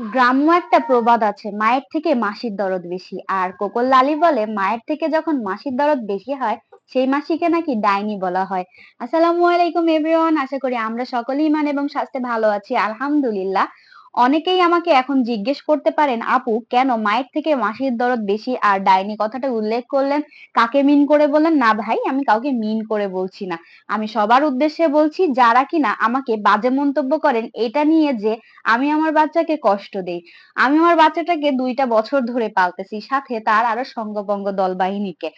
গ্রাম্য একটা প্রবাদ আছে, মায়ের থেকে মাসির দরদ বেশি। আর কোকল লালি বলে, মায়ের থেকে যখন মাসির দরদ বেশি হয়, সেই মাসিকে নাকি ডাইনি বলা হয়। আসসালামু আলাইকুম এভরিওয়ান আশা করি আমরা সকলেই মানে এবং স্বাস্থ্যে ভালো আছি, আলহামদুলিল্লাহ। অনেকেই আমাকে এখন জিজ্ঞেস করতে পারেন, আপু, কেন মায়ের থেকে মাসির দরদ বেশি আর ডাইনি কথাটা উল্লেখ করলেন? কাকে মিন করে বললেন? না ভাই, আমি কাউকে মিন করে বলছি না। আমি সবার উদ্দেশ্যে বলছি, যারা কিনা আমাকে বাজে মন্তব্য করেন, এটা নিয়ে যে আমি আমার বাচ্চাকে কষ্ট দেই। আমি আমার বাচ্চাটাকে দুইটা বছর ধরে পালতেছি, সাথে তার আরও সঙ্গবঙ্গ দল বাহিনীকে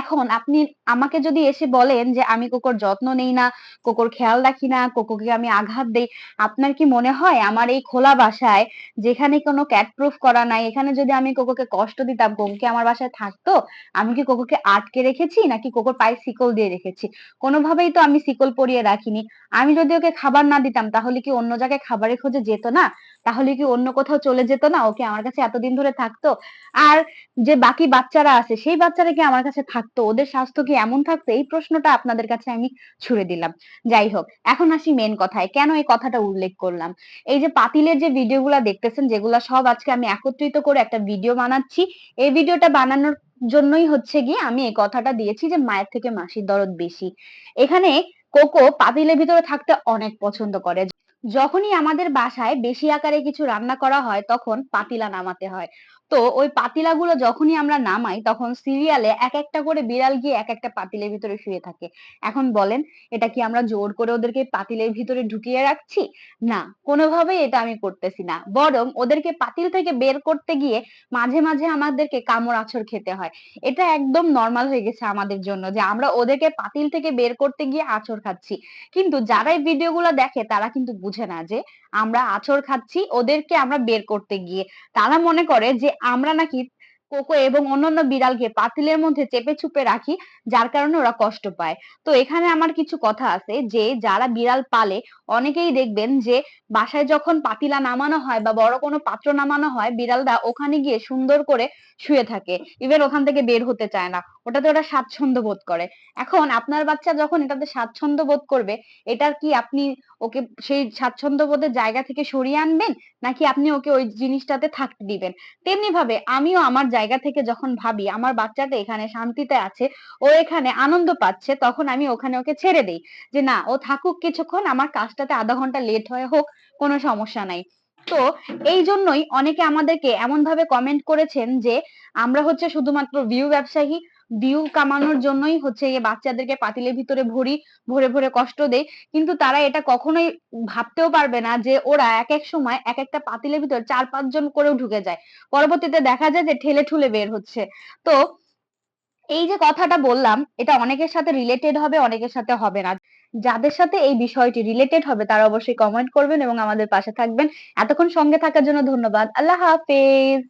এখন আপনি আমাকে যদি এসে বলেন যে আমি কোকোর যত্ন নেই না, কোকোর খেয়াল রাখি না, কোকোকে আমি আঘাত দেই, আপনার কি মনে হয় আমার এই খোলা বাসায় যেখানে কোনো ক্যাট প্রুফ করা নাই, এখানে যদি আমি কোকোকে কষ্ট দিতাম কোকো কি আমার বাসায় থাকতো, আমি কি কোকোকে আটকে রেখেছি নাকি কোকোর পায়ে শিকল দিয়ে রেখেছি? কোনোভাবেই তো আমি শিকল পরিয়ে রাখিনি। আমি যদি ওকে খাবার না দিতাম, তাহলে কি অন্য জায়গায় খাবারের খোঁজে যেত না? তাহলে কি অন্য কোথাও চলে যেত না? ওকে আমার কাছে এতদিন ধরে থাকতো। আর যে বাকি বাচ্চারা আছে, সেই বাচ্চারা কি আমার কাছে থাকতো? ওদের স্বাস্থ্য কি এমন থাকতো? এই প্রশ্নটা আপনাদের কাছে আমি ছুড়ে দিলাম। যাই হোক, এখন আসি মেন কথায়। কেন এই কথাটা উল্লেখ করলাম? এই যে পাতিলের যে ভিডিওগুলা দেখতেছেন, যেগুলা সব আজকে আমি একত্রিত করে একটা ভিডিও বানাচ্ছি, এই ভিডিওটা বানানোর জন্যই হচ্ছে গিয়ে আমি এই কথাটা দিয়েছি যে মায়ের থেকে মাসির দরদ বেশি। এখানে কোকো পাতিলের ভিতরে থাকতে অনেক পছন্দ করে। যখনই আমাদের বাসায় বেশি আকারে কিছু রান্না করা হয় তখন পাতিলা নামাতে হয়। তো ওই পাতিলাগুলো যখনই আমরা নামাই, তখন সিরিয়ালে এক একটা করে বিড়াল গিয়ে এক একটা পাতিলের ভিতরে শুয়ে থাকে। এখন বলেন, এটা কি আমরা জোর করে ওদেরকে পাতিলের ভিতরে ঢুকিয়ে রাখছি? না, কোনোভাবেই এটা আমি করতেছি না। বরং ওদেরকে পাতিল থেকে বের করতে গিয়ে মাঝে মাঝে আমাদেরকে কামড় আছর খেতে হয়। এটা একদম নর্মাল হয়ে গেছে আমাদের জন্য যে আমরা ওদেরকে পাতিল থেকে বের করতে গিয়ে আছর খাচ্ছি। কিন্তু যারা এই ভিডিওগুলো দেখে, তারা কিন্তু বুঝে না যে আমরা আঁচড় খাচ্ছি, ওদেরকে আমরা বের করতে গিয়ে। তারা মনে করে যে আমরা নাকি কোকো এবং অন্যান্য বিড়ালকে পাতিলের মধ্যে চেপে চুপে রাখি, যার কারণে ওরা কষ্ট পায়। তো এখানে আমার কিছু কথা আছে যে, যারা বিড়াল পালে অনেকেই দেখবেন যে, বাসায় যখন পাতিলা নামানো হয় বা বড় কোনো পাত্র নামানো হয়, বিড়ালরা ওখানে গিয়ে সুন্দর করে শুয়ে থাকে। ইভেন ওখান থেকে বের হতে চায় না। ওটাতে ওরা স্বাচ্ছন্দ্য বোধ করে। এখন আপনার বাচ্চা যখন এটাতে স্বাচ্ছন্দ্য বোধ করবে এটা কি আপনি ওকে সেই স্বাচ্ছন্দ্য বোধের জায়গা থেকে সরিয়ে আনবেন? নাকি আপনি ওকে ওই জিনিসটাতে থাকতে দিবেন? তেমনি ভাবে আমিও আমার জায়গা থেকে যখন ভাবি, আমার বাচ্চাটা এখানে শান্তিতে আছে, ও এখানে আনন্দ পাচ্ছে, তখন আমি ওখানে ওকে ছেড়ে দেই। যে না, ও থাকুক কিছুক্ষণ, আমার কাজটাতে আধা ঘণ্টা লেট হয়ে হোক, কোনো সমস্যা নাই। তো এই জন্যই অনেকে আমাদেরকে এমন ভাবে কমেন্ট করেছেন যে, আমরা হচ্ছে শুধুমাত্র ভিউ ব্যবসায়ী ভিউ কামানোর জন্যই হচ্ছে এই বাচ্চাদেরকে পাতিলের ভিতরে ভরি, ভরে ভরে কষ্ট দেয়। কিন্তু তারা এটা কখনোই ভাবতেও পারবে না যে ওরা এক এক সময় এক একটা পাতিলের ভিতর চার পাঁচজন করেও ঢুকে যায়। পরবর্তীতে দেখা যায় যে ঠেলে ঠুলে বের হচ্ছে। তো এই যে কথাটা বললাম, এটা অনেকের সাথে রিলেটেড হবে, অনেকের সাথে হবে না। যাদের সাথে এই বিষয়টি রিলেটেড হবে, তারা অবশ্যই কমেন্ট করবেন এবং আমাদের পাশে থাকবেন। এতক্ষণ সঙ্গে থাকার জন্য ধন্যবাদ। আল্লাহ হাফেজ।